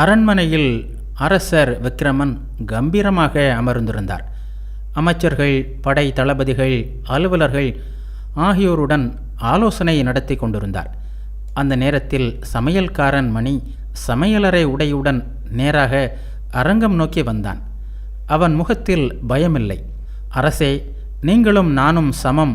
அரண்மனையில் அரசர் விக்கிரமன் கம்பீரமாக அமர்ந்திருந்தார். அமைச்சர்கள் படை தளபதிகள் அலுவலர்கள் ஆகியோருடன் ஆலோசனை நடத்தி கொண்டிருந்தார். அந்த நேரத்தில் சமையல்காரன் மணி சமையலறை உடையுடன் நேராக அரங்கம் நோக்கி வந்தான். அவன் முகத்தில் பயமில்லை. அரசே நீங்களும் நானும் சமம்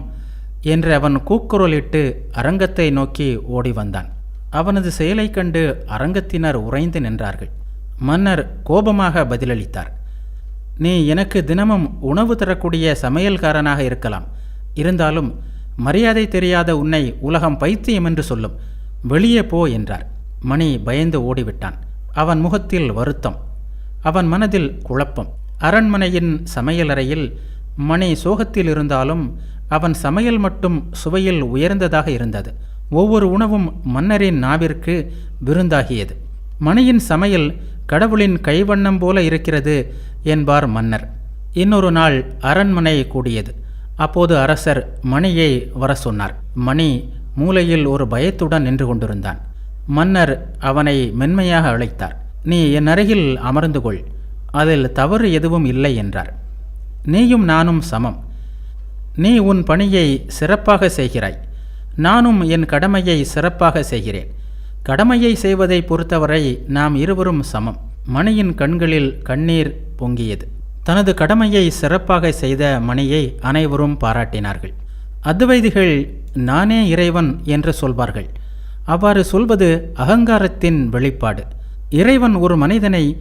என்று அவன் கூக்குரலிட்டு அரங்கத்தை நோக்கி ஓடி வந்தான். அவனது செயலைக் கண்டு அரங்கத்தினர் உறைந்து நின்றார்கள். மன்னர் கோபமாக பதிலளித்தார் நீ எனக்கு தினமும் உணவு தரக்கூடிய சமையல்காரனாக இருக்கலாம். இருந்தாலும் மரியாதை தெரியாத உன்னை உலகம் பைத்தியம் என்று சொல்லும். வெளியே போ என்றார். மணி பயந்து ஓடிவிட்டான். அவன் முகத்தில் வருத்தம் அவன் மனதில் குழப்பம். அரண்மனையின் சமையலறையில் மணி சோகத்தில் இருந்தாலும் அவன் சமையல் மட்டும் சுவையில் உயர்ந்ததாக இருந்தது. ஒவ்வொரு உணவும் மன்னரின் நாவிற்கு விருந்தாகியது. மணியின் சமையல் கடவுளின் கைவண்ணம் போல இருக்கிறது என்பார் மன்னர். இன்னொரு நாள் அரண்மனை கூடியது. அப்போது அரசர் மணியை வர சொன்னார் மணி மூலையில் ஒரு பயத்துடன் நின்று கொண்டிருந்தான். மன்னர் அவனை மென்மையாக அழைத்தார். நீ என் அருகில் அமர்ந்து கொள். அதில் தவறு எதுவும் இல்லை என்றார். நீயும் நானும் சமம். நீ உன் பணியை சிறப்பாக செய்கிறாய். நானும் என் கடமையை சிறப்பாக செய்கிறேன். கடமையை செய்வதை பொறுத்தவரை நாம் இருவரும் சமம். மணியின் கண்களில் கண்ணீர் பொங்கியது. தனது கடமையை சிறப்பாக செய்த மணியை அனைவரும் பாராட்டினார்கள். அத்வைதிகள் நானே இறைவன் என்று சொல்வார்கள். அவ்வாறு சொல்வது அகங்காரத்தின் வெளிப்பாடு. இறைவன் ஒரு மனிதனை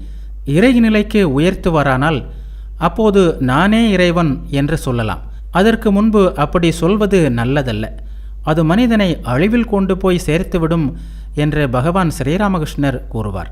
இறைநிலைக்கு உயர்த்துவாரானால் அப்போது நானே இறைவன் என்று சொல்லலாம். அதற்கு முன்பு அப்படி சொல்வது நல்லதல்ல. அது மனிதனை அழிவில் கொண்டு போய் சேர்த்துவிடும் என்று பகவான் ஸ்ரீராமகிருஷ்ணர் கூறுவார்.